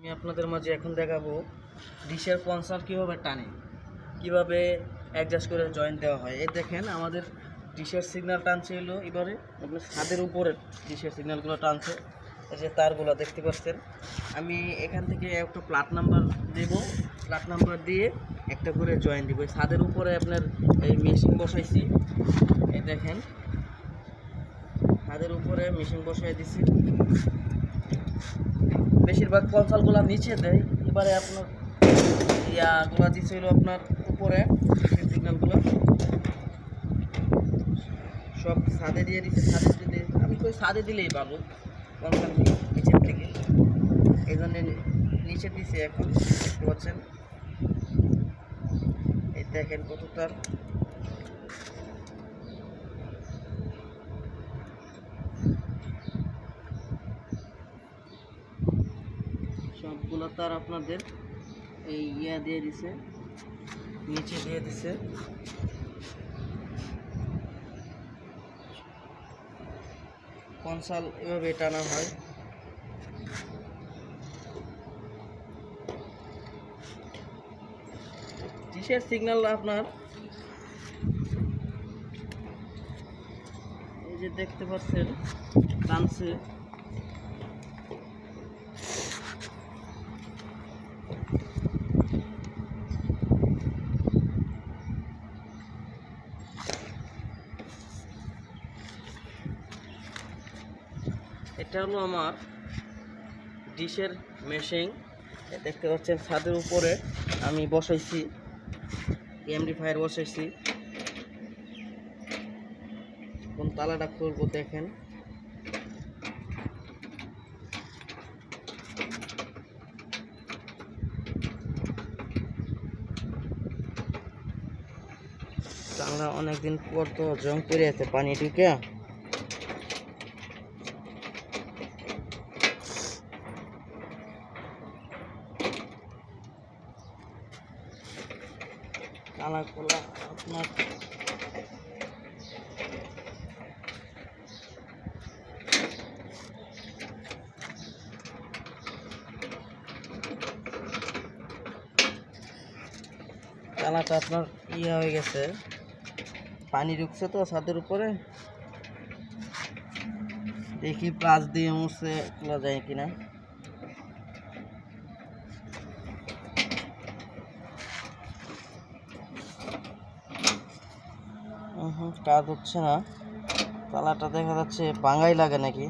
আমি আপনাদের মাঝে এখন দেখাবো ডিশের কনসার্ট কীভাবে টানে, কীভাবে অ্যাডজাস্ট করে জয়েন দেওয়া হয়। এই দেখেন, আমাদের ডিশের সিগন্যাল টানছে এলো এবারে আপনার ছাদের উপরে ডিশের সিগন্যালগুলো টানছে। এই যে তারগুলো দেখতে পাচ্ছেন। আমি এখান থেকে একটা প্লাট নাম্বার দেব। প্লাট নাম্বার দিয়ে একটা করে জয়েন দিব। ছাদের উপরে আপনার এই মেশিন বসাইছি। এই দেখেন, ছাদের উপরে মেশিন বসাই দিছি। বেশিরভাগ কনসালগুলো নিচে দেয়। এবারে আপনার ইয়াগুলো হলো আপনার উপরে সিগন্যালগুলো সব ছাদে দিয়ে দিচ্ছে ছাদে দিলে আমি কই ছাদে দিলেই পাবো কনসাল নিচের থেকে। এই জন্য নিচে দিছে এখন, দেখতে পাচ্ছেন? এই দেখেন কত সবগুলো তার আপনাদের এই ইয়া দিয়ে দিছে, নিচে দিয়ে দিছে। কনসাল এভাবে টানা হয়। ডিশের সিগন্যাল আপনার? এই যে দেখতে পাচ্ছেন, টানছে। এটা হলো আমার ডিশের মেশিন দেখতে পাচ্ছেন ছাদের উপরে আমি বসাইছি ফায়ার বসাইছি। কোন তালাটা খুলবো দেখেন। জানলা অনেকদিন পর তো জং পড়ে আছে, পানি ঢুকে। কালা কলা আপনার কালাটা আপনার ইয়ে হয়ে গেছে। পানি ঢুকছে তো ছাদের উপরে। দেখি প্লাস দিয়ে মুছে খোলা যায় কিনা। কাজ হচ্ছে না। তালাটা দেখা যাচ্ছে বাঙাই লাগে নাকি?